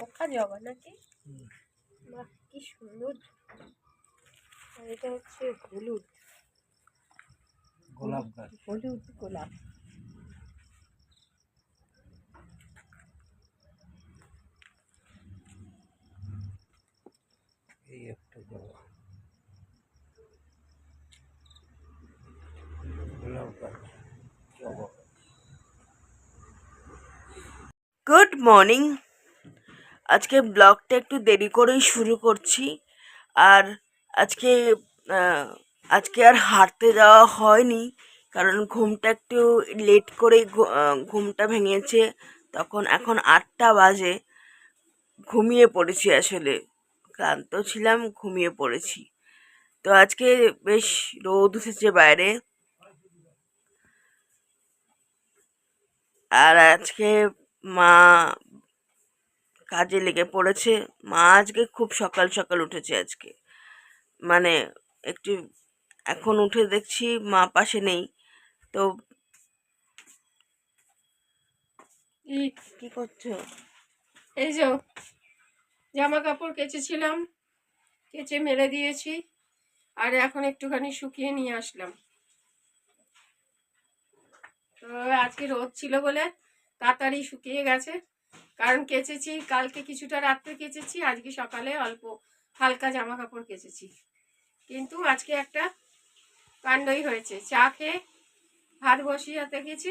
পোকা জবা নাকি? বাহ কি সুন্দর। আর এটা হচ্ছে হলুদ। গোলাপ গাছ। হলুদ গোলাপ। এই একটা জবা। গোলাপ গাছ জবা গুড মর্নিং আজকে ব্লগটা একটু দেরি করেই শুরু করছি। আর আজকে আজকে আর হাঁটতে যাওয়া হয়নি, কারণ ঘুমটা একটু লেট করেই ঘুমটা ভেঙেছে। তখন এখন আটটা বাজে, ঘুমিয়ে পড়েছি আসলে। ক্লান্ত ছিলাম, ঘুমিয়ে পড়েছি। তো আজকে বেশ রোদ উঠেছে বাইরে। আর আজকে মা কাজে লেগে পড়েছে। মা আজকে খুব সকাল সকাল উঠেছে আজকে। মানে একটু এখন উঠে দেখছি মা পাশে নেই। তো কি করছ? এই যে জামা কাপড় কেচেছিলাম কেচে মেলে দিয়েছি আর এখন একটুখানি শুকিয়ে নিয়ে আসলাম। তো আজকে রোদ ছিল বলে তাড়াতাড়ি শুকিয়ে গেছে। কারণ কেচেছি কালকে কিছুটা রাত্রে কেচেছি আজকে সকালে অল্প হালকা জামা কাপড় কেচেছি। কিন্তু আজকে একটা কাণ্ডই হয়েছে। চা খেয়ে ভাত বসিয়ে গেছি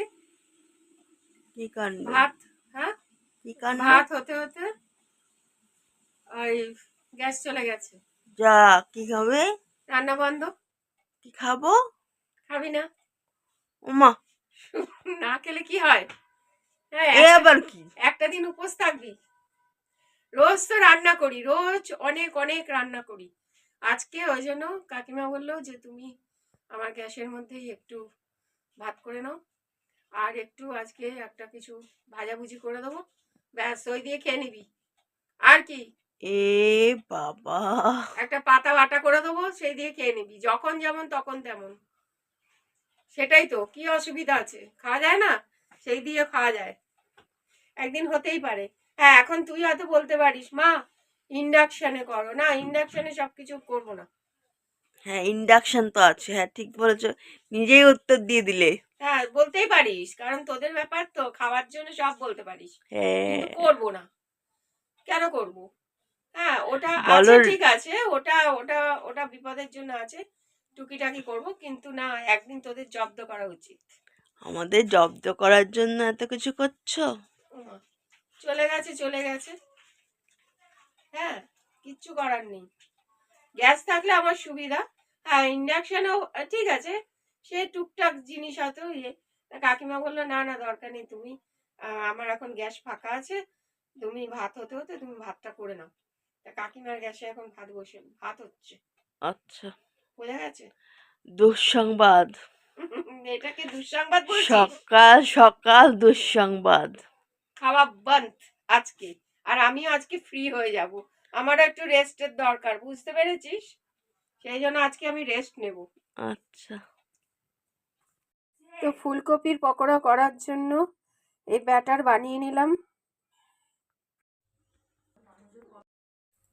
কি কাণ্ড? ভাত হ্যাঁ? কি কাণ্ড? ভাত হতে হতে ওই গ্যাস চলে গেছে। যা কি হবে রান্না বন্ধ। কি খাব? খাবি না। ওমা না খেলে কি হ্যাঁ? এ একটা- আবার কি? একটা দিন উপোস থাকবি। রোজ তো রান্না করি রোজ অনেক অনেক রান্না করি। আজকে ওই জন্য কাকিমা বলল যে তুমি আমার গ্যাসের মধ্যেই একটু ভাত করে নাও আর একটু আজকে একটা কিছু ভাজাভুজি করে দেবো। ব্যাস ওই দিয়ে খেয়ে নিবি। আর কি? এ বাবা। একটা পাতা বাটা করে দেবো সেই দিয়ে খেয়ে নিবি। যখন যেমন তখন তেমন। সেটাই তো কি অসুবিধা আছে? খাওয়া যায় না? সেই দিয়ে খাওয়া যায়। একদিন হতেই পারে। হ্যাঁ এখন তুই হয়তো বলতে পারিস মা ইন্ডাকশনে করো। না ইন্ডাকশনে সবকিছু করব না। হ্যাঁ ইন্ডাকশন তো আছে। হ্যাঁ ঠিক বলেছ। নিজেই উত্তর দিয়ে দিলে। হ্যাঁ বলতেই পারিস কারণ তোদের ব্যাপার তো খাওয়ার জন্য সব বলতে পারিস। হ্যাঁ। করব না। কেন করব? হ্যাঁ ওটা আছে ঠিক আছে ওটা ওটা ওটা বিপদের জন্য আছে। টুকিটাকি করব কিন্তু না একদিন তোদের জব্দ করা উচিত। আমাদের জব্দ করার জন্য এত কিছু করছ? চলে গেছে চলে গেছে। হ্যাঁ কিচ্ছু করার নেই। গ্যাস থাকলে আমার সুবিধা। হ্যাঁ ইন্ডাকশানও ঠিক আছে সে টুকটাক জিনিস হয়তো ইয়ে। কাকিমা বলল না না দরকার নেই তুমি আমার এখন গ্যাস ফাঁকা আছে। তুমি ভাত হতে হতে তুমি ভাতটা করে নাও। তা কাকিমার গ্যাসে এখন ভাত বসে ভাত হচ্ছে। আচ্ছা। বোঝা গেছে? দুঃসংবাদ। এটাকে দুঃসংবাদ সকাল সকাল দুঃসংবাদ। খাওয়া বন্ধ আজকে। আর আমিও আজকে ফ্রি হয়ে যাব। আমারও একটু রেস্টের দরকার বুঝতে পেরেছিস? সেই জন্য আজকে আমি রেস্ট নেব। আচ্ছা। তো ফুলকপির পকোড়া করার জন্য এই ব্যাটার বানিয়ে নিলাম।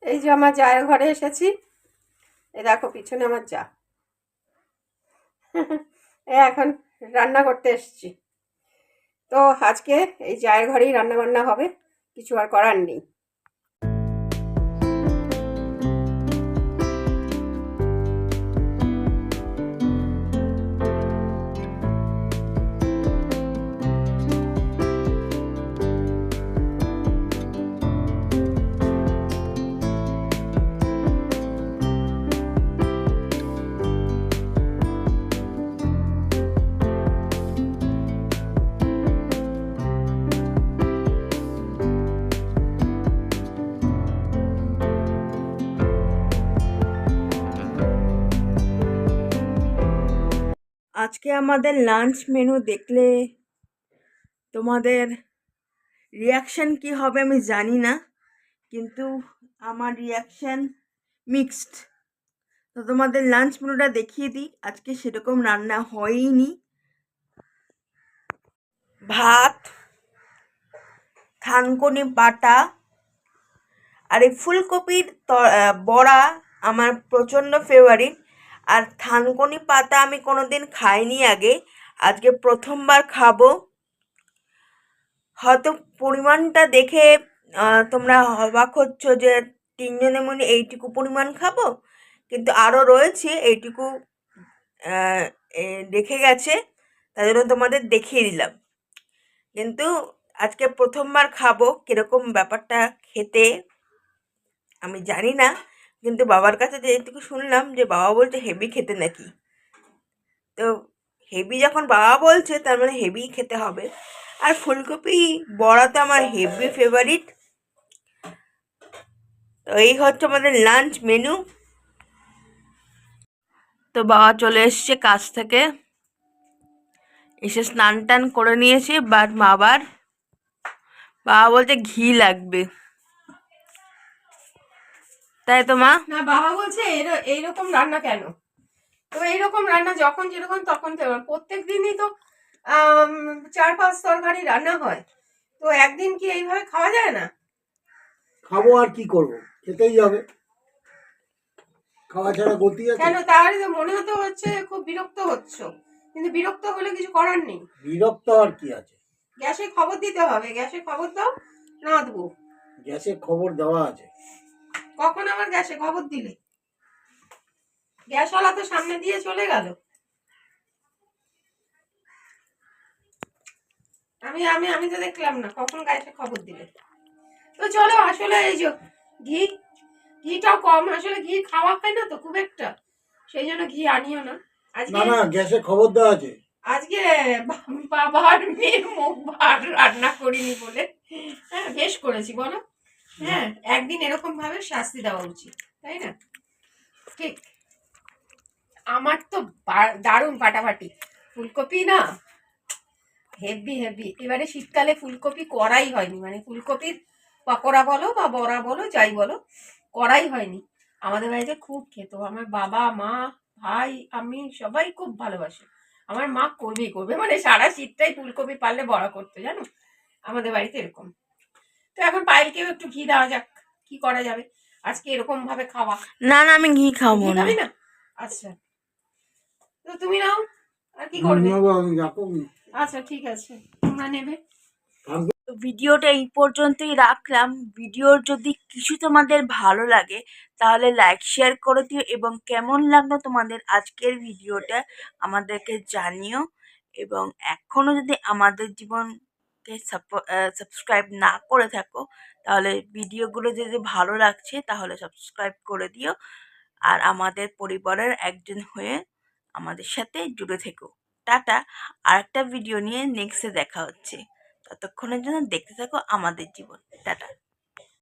এই যে আমার জায়ের ঘরে এসেছি। এ দেখো পিছনে আমার যা। এখন রান্না করতে এসেছি। তো আজকে এই চায়ের ঘরেই রান্নাবান্না হবে কিছু আর করার নেই। আজকে আমাদের লাঞ্চ মেনু দেখলে তোমাদের রিয়াকশান কি হবে আমি জানি না, কিন্তু আমার রিয়াকশান মিক্সড তো তোমাদের লাঞ্চ মেনুটা দেখিয়ে দিই, আজকে সেরকম রান্না হয়নি। ভাত, থানকুনি বাটা, আর এই ফুলকপির বড়া আমার প্রচণ্ড ফেভারিট আর থানকুনি পাতা আমি কোনো দিন খাইনি আগে। আজকে প্রথমবার খাব। হয়তো পরিমাণটা দেখে তোমরা অবাক হচ্ছ যে তিনজনে মনে এইটুকু পরিমাণ খাব? কিন্তু আরও রয়েছে এইটুকু রেখে গেছে। তাই জন্য তোমাদের দেখিয়ে দিলাম। কিন্তু আজকে প্রথমবার খাব, কীরকম ব্যাপারটা খেতে আমি জানি না। কিন্তু বাবার কাছে যেটুকু শুনলাম যে বাবা বলছে হেভি খেতে নাকি। তো হেভি যখন বাবা বলছে তার মানে হেভি খেতে হবে। আর ফুলকপি বড়া তো আমার হেভি ফেভারিট তো এই হচ্ছে আমাদের লাঞ্চ মেনু তো বাবা চলে এসছে কাজ থেকে। এসে স্নান টান করে নিয়েছে বাট মাবার বাবা বলছে ঘি লাগবে। তাই তো মা? না বাবা বলছে এইরকম রান্না কেন? তো এইরকম রান্না যখন যেরকম তখন তেমন প্রত্যেক দিনই তো চার পাঁচ তরকারি রান্না হয়। তো একদিন কি এইভাবে খাওয়া যায় না? খাব আর কি করব? খেতেই হবে। খাওয়া ছাড়া গতি আছে। কেন? তাহলে তো মনে হতে হচ্ছে খুব বিরক্ত হচ্ছ। কিন্তু বিরক্ত হলে কিছু করার নেই। বিরক্ত আর কি আছে? গ্যাসে খবর দিতে হবে। গ্যাসে খবর দাও না দেবো গ্যাসে খবর দেওয়া আছে। কখন আমার গ্যাসে খবর দিলে? গ্যাসওয়ালা তো সামনে দিয়ে চলে গেল। আমি আমি আমি তো দেখলাম না কখন গ্যাসে খবর দিলে তো চলো আসলে এই যে ঘি ঘিটাও কম আসলে ঘি খাওয়া হয় না তো খুব একটা। সেই জন্য ঘি আনিও না। আজকে না না গ্যাসে খবর দেওয়া আছে। আজকে বাবার মেয়ের মুখ ভাত রান্না করিনি বলে। হ্যাঁ বেশ করেছি বলো। হ্যাঁ একদিন এরকম ভাবে শাস্তি দেওয়া উচিত, তাই না? ঠিক। আমার তো দারুণ ফাটাফাটি ফুলকপি না, হেভি হেভি। এবারে শীতকালে ফুলকপি করাই হয়নি। মানে ফুলকপির পকোড়া বলো বা বড়া বলো, যাই বলো করাই হয়নি। আমাদের বাড়িতে খুব খেত। আমার বাবা, মা, ভাই, আমি সবাই খুব ভালোবাসে। আমার মা করবেই করবে। মানে সারা শীতটাই ফুলকপি পারলে বড়া করতে, জানো? আমাদের বাড়িতে এরকম। তো এখন পায়েলকেও একটু ঘি দেওয়া যাক কি করা যাবে? আজকে এরকম ভাবে খাওয়া। না না আমি ঘি খাব ঘি না। না? আচ্ছা। তো তুমি নাও আর কি করবে? আচ্ছা ঠিক আছে তোমরা নেবে। তো ভিডিওটা এই পর্যন্তই রাখলাম। ভিডিওর যদি কিছু তোমাদের ভালো লাগে তাহলে লাইক শেয়ার করে দিও এবং কেমন লাগল তোমাদের আজকের ভিডিওটা আমাদেরকে জানিও। এবং এখনও যদি আমাদের জীবনকে সাবস্ক্রাইব না করে থাকো, তাহলে ভিডিওগুলো যদি ভালো লাগছে তাহলে সাবস্ক্রাইব করে দিও। আর আমাদের পরিবারের একজন হয়ে আমাদের সাথে জুড়ে থেকো। টাটা। আর একটা ভিডিও নিয়ে নেক্সটে দেখা হচ্ছে। ততক্ষণের জন্য দেখতে থাকো আমাদের জীবন। টাটা।